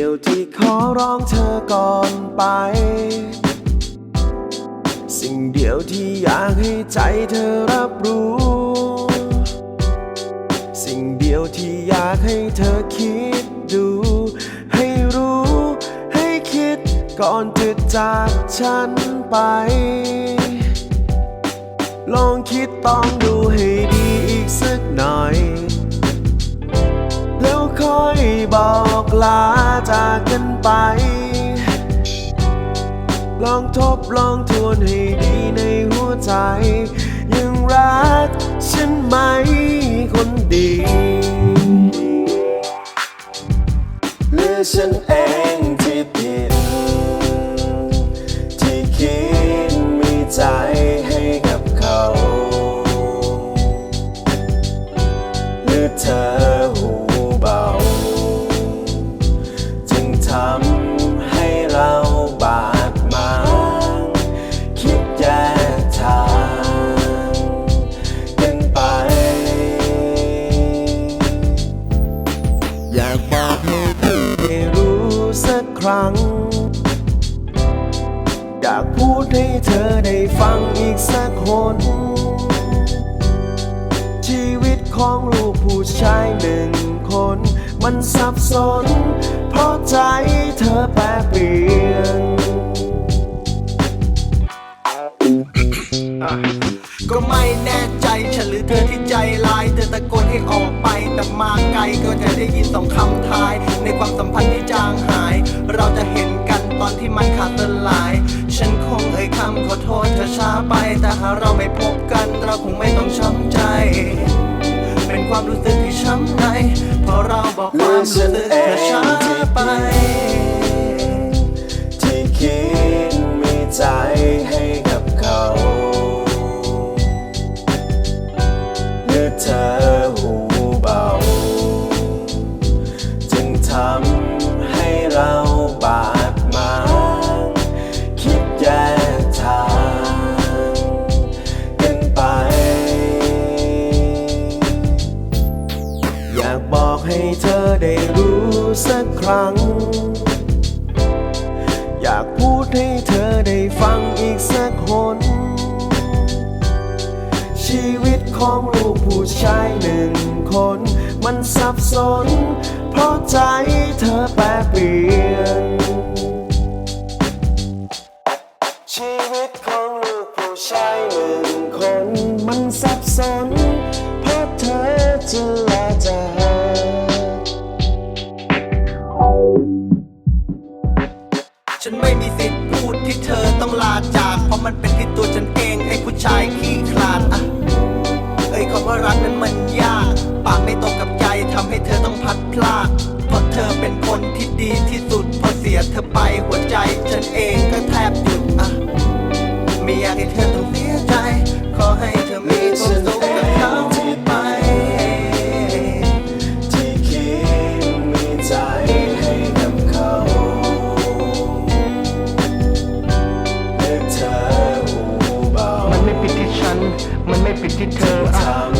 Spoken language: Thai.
ียวที่ขอร้องเธอก่อนไป สิ่งเดียวที่อยากให้ใจเธอรับรู้ สิ่งเดียวที่อยากให้เธอคิดดู ให้รู้ ให้คิดก่อนจะจากฉันไป ลองคิดต้องดูให้ดีอีกสักหน่อย บอกลาจากกันไป ลองทบลองทวนให้ดีในหัวใจ ยังรักฉันไหมคนดีหรือฉันเองากบอกให้เธอได้รู้สักครั้ง อยากพูดให้เธอได้ฟังอีกสักคนชีวิตของลูกผู้ชายหนึ่งคน มันสับสน เพราะใจเธอแปรเปลี่ยน ก็ไม่แน่ใจฉันหรือเธอที่ใจลายเธอตะโกนให้ออกไป แต่มาไกลก็จะได้ยินสองคำทาย ในความสัมพันธ์ที่จางหาย เราจะเห็นกันตอนที่มันขาดสลาย ฉันคงเอ่ยคำขอโทษเธอช้าไปแต่หากเราไม่พบ เธอหูเบา จึงทำให้เราบาดหมางคิดแยกทางกันไป อยากบอกให้เธอได้รู้สักครั้ง อยากพูดให้เธอได้ฟังอีกสักคนชีวิตของลูก ผู้ชายหนึ่งคน มันสับสน เพราะใจเธอแปรเปลี่ยน ชีวิตของลูกผู้ชายหนึ่งคน มันสับสน เพราะเธอจะลาจากฉันไม่มีสิทธิ์พูดที่เธอต้องลาจาก เพราะมันเป็นที่ตัวฉันเองไอ้ผู้ชายขี้คลาดอะ คำว่ารักนั้นมันยาก ปากไม่ตรงกับใจทำให้เธอต้องพัดพลาดเพราะเธอเป็นคนที่ดีที่สุดพอเสียเธอไปหัวใจฉันเอง มันไม่ผิดที่เธอ